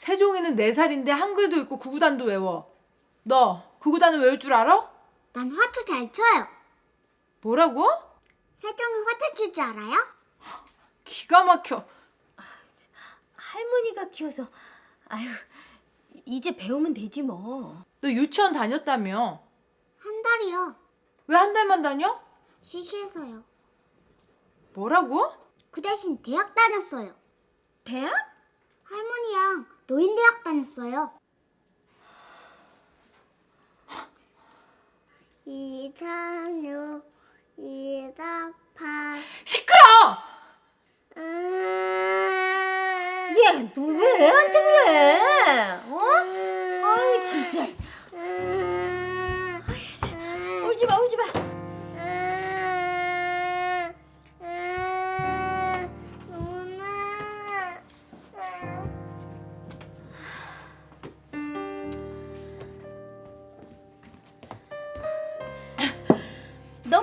세종이는 4살인데 한글도 읽고 구구단도 외워. 너 구구단을 외울 줄 알아? 난 화투 잘 쳐요. 뭐라고? 세종이 화투 칠 줄 알아요? 기가 막혀. 할머니가 키워서 아유 이제 배우면 되지 뭐. 너 유치원 다녔다며. 한 달이요. 왜 한 달만 다녀? 시시해서요. 뭐라고? 그 대신 대학 다녔어요. 대학? 할머니랑 노인대학 다녔어요. 이삼육 이사팔 시끄러! 음... 얘 너 왜 애한테 그래?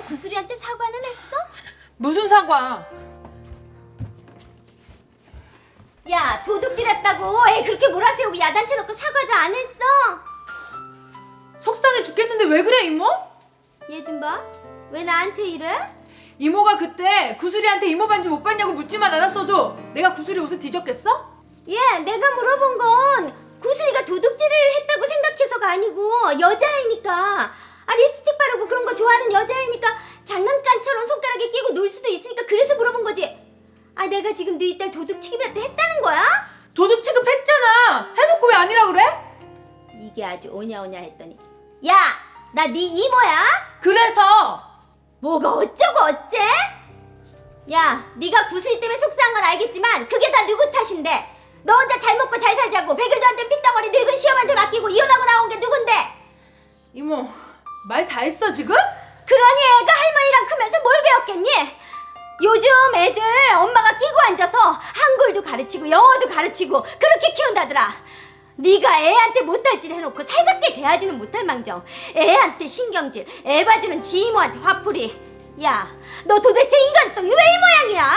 구슬이한테 사과는 했어? 무슨 사과? 야 도둑질했다고 애 그렇게 몰아세우고 야단쳐 놓고 사과도 안 했어? 속상해 죽겠는데 왜 그래 이모? 얘 좀 봐. 왜 나한테 이래? 이모가 그때 구슬이한테 이모 반지 못 봤냐고 묻지만 않았어도 내가 구슬이 옷을 뒤졌겠어? 얘 내가 물어본 건 구슬이가 도둑질을 했다고 생각해서가 아니고 여자애니까 아 립스틱 바르고 그런 거 좋아하는 여자애니까 장난감처럼 손가락에 끼고 놀 수도 있으니까 그래서 물어본 거지 아 내가 지금 너희 딸 도둑 취급이라도 했다는 거야? 도둑 취급했잖아. 해놓고 왜 아니라 그래? 이게 아주 오냐오냐 했더니 야 나 네 이모야? 그래서 뭐가 어쩌고 어째? 야, 네가 구슬이 때문에 속상한 건 알겠지만 그게 다 누구 탓인데? 너 혼자 잘 먹고 잘 살자고 백일도 안 된 핏덩어리 늙은 시험한테 맡기고 이혼하고 나온 게 누군데? 이모 말 다 했어 지금? 그러니 애가 할머니랑 크면서 뭘 배웠겠니? 요즘 애들 엄마가 끼고 앉아서 한글도 가르치고 영어도 가르치고 그렇게 키운다더라. 네가 애한테 못할 질 해놓고 살갑게 대하지는 못할 망정 애한테 신경질 애 봐주는 지 이모한테 화풀이 야 너 도대체 인간성이 왜 이 모양이야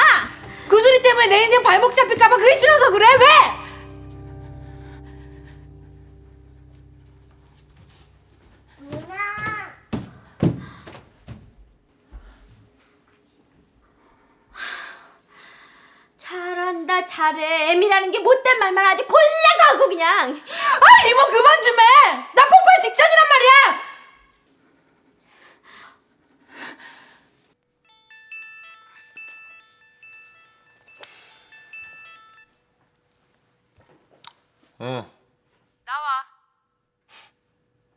구슬이 때문에 내 인생 발목 잡힐까봐 그게 싫어서 그래 왜? 잘한다 잘해 애미라는 게 못된 말만 아주 골라서 하고 그냥 아 이모 그만 좀 해. 나 폭발 직전이란 말이야. 응. 나와.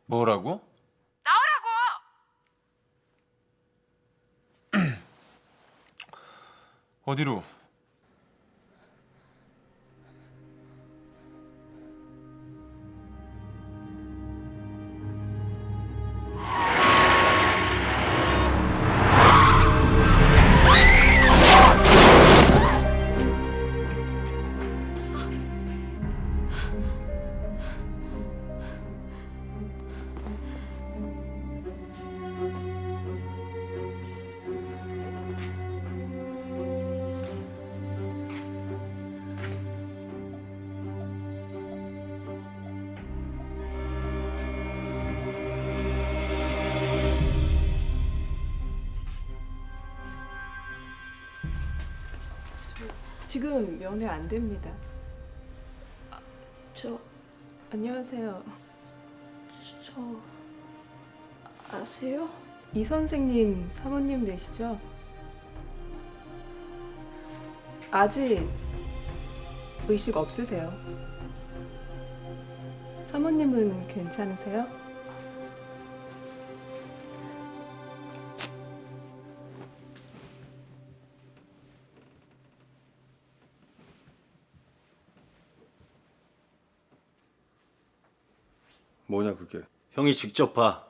뭐라고? 나오라고. 어디로? 지금 면회 안 됩니다. 저, 안녕하세요. 저 아세요? 이 선생님 사모님 되시죠? 아직 의식 없으세요? 사모님은 괜찮으세요? 뭐냐 그게? 형이 직접 봐.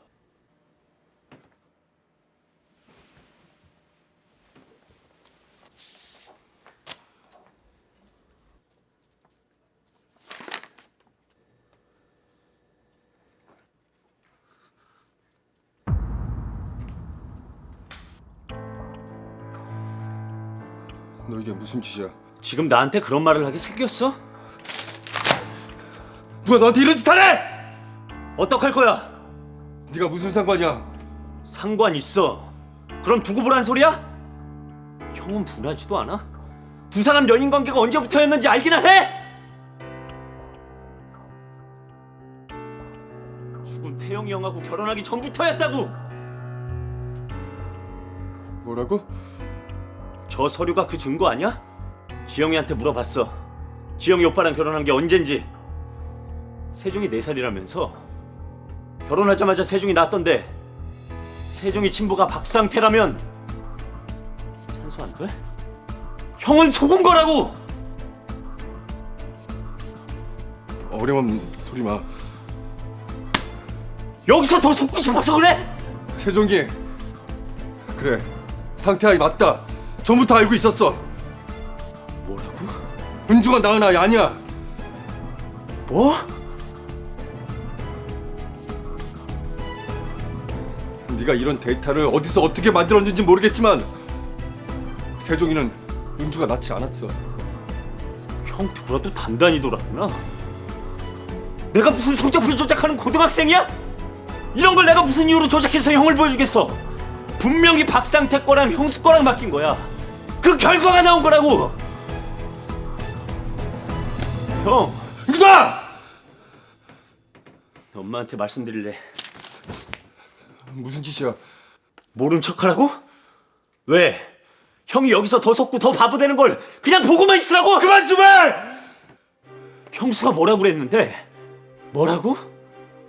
너 이게 무슨 짓이야? 지금 나한테 그런 말을 하게 생겼어? 누가 너한테 이런 짓 하래? 어떡할 거야? 네가 무슨 상관이야? 상관 있어. 그럼 두고 보란 소리야? 형은 분하지도 않아? 두 사람 연인 관계가 언제부터였는지 알기나 해? 죽은 태영이 형하고 결혼하기 전부터였다고. 뭐라고? 저 서류가 그 증거 아니야? 지영이한테 물어봤어. 지영이 오빠랑 결혼한 게 언젠지. 세종이 네 살이라면서 결혼하자마자 세종이 낳았던데 세종이 친부가 박상태라면 산수 안 돼? 형은 속은 거라고. 어림없는 소리 마. 여기서 더 속고 싶어서 그래? 세종기. 그래. 상태아이 맞다. 전부터 알고 있었어. 뭐라고? 은주가 낳은 아이 아니야. 뭐? 네가 이런 데이터를 어디서 어떻게 만들었는지 모르겠지만 세종이는 은주가 낳지 않았어. 형 돌아도 단단히 돌았구나. 내가 무슨 성적표 조작하는 고등학생이야? 이런 걸 내가 무슨 이유로 조작해서 형을 보여주겠어? 분명히 박상태 거랑 형수 거랑 맡긴 거야. 그 결과가 나온 거라고. 형, 은주아! 엄마한테 말씀드릴래. 무슨 짓이야? 모른 척하라고? 왜? 형이 여기서 더 속고 더 바보 되는 걸 그냥 보고만 있으라고? 그만 좀 해! 형수가 뭐라고 그랬는데? 뭐라고?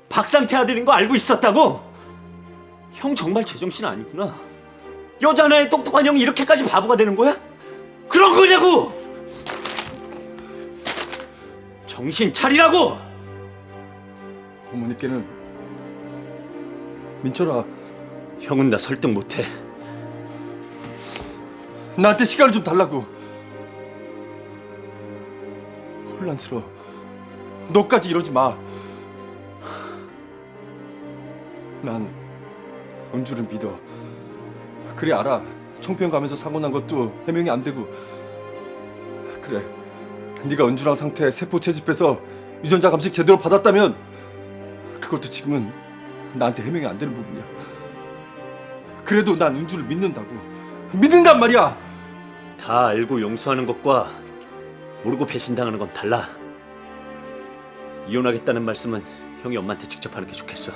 박상태 아들인 거 알고 있었다고? 형 정말 제정신 아니구나. 여자 하나의 똑똑한 형이 이렇게까지 바보가 되는 거야? 그런 거냐고! 정신 차리라고! 어머니께는 민철아 형은 나 설득 못해. 나한테 시간을 좀 달라고. 혼란스러워. 너까지 이러지 마. 난 은주를 믿어. 그래 알아. 청평 가면서 사고 난 것도 해명이 안 되고. 그래. 네가 은주랑 상태 세포 채집해서 유전자 감식 제대로 받았다면 그것도 지금은 나한테 해명이 안 되는 부분이야. 그래도 난 은주를 믿는다고. 믿는단 말이야. 다 알고 용서하는 것과 모르고 배신당하는 건 달라. 이혼하겠다는 말씀은 형이 엄마한테 직접 하는 게 좋겠어.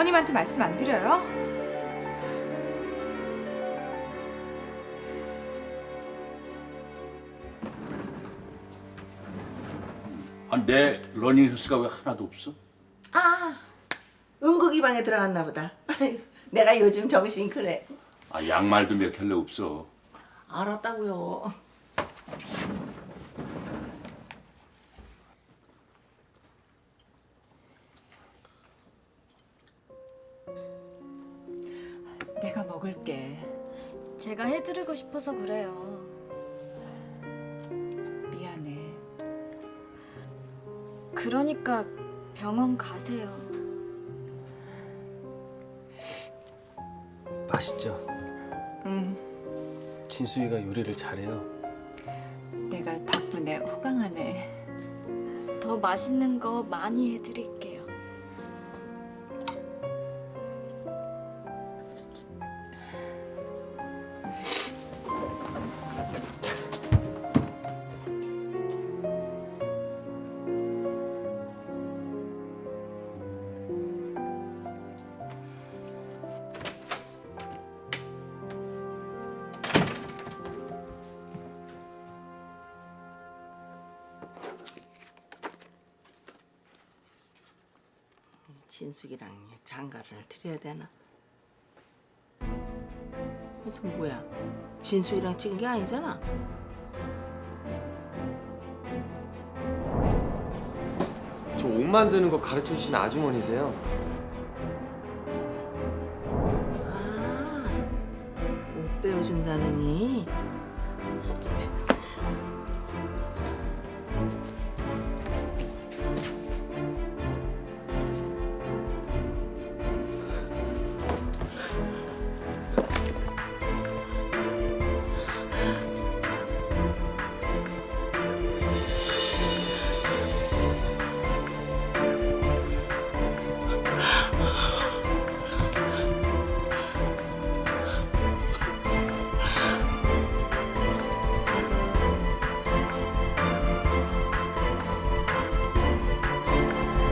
어머님한테 말씀 안 드려요? 아, 내 러닝 휘스가 왜 하나도 없어? 아, 은국이 방에 들어갔나 보다. 내가 요즘 정신 그래. 아, 양말도 몇 켤레 없어. 알았다고요. 먹을게. 제가 해드리고 싶어서 그래요. 미안해. 그러니까 병원 가세요. 맛있죠? 응. 진수이가 요리를 잘해요. 내가 덕분에 호강하네. 더 맛있는 거 많이 해드릴게요. 진숙이랑 장가를 드려야 되나? 무슨 뭐야? 진숙이랑 찍은 게 아니잖아. 저 옷 만드는 거 가르쳐 주신 아주머니세요. 아, 옷 빼어준다느니.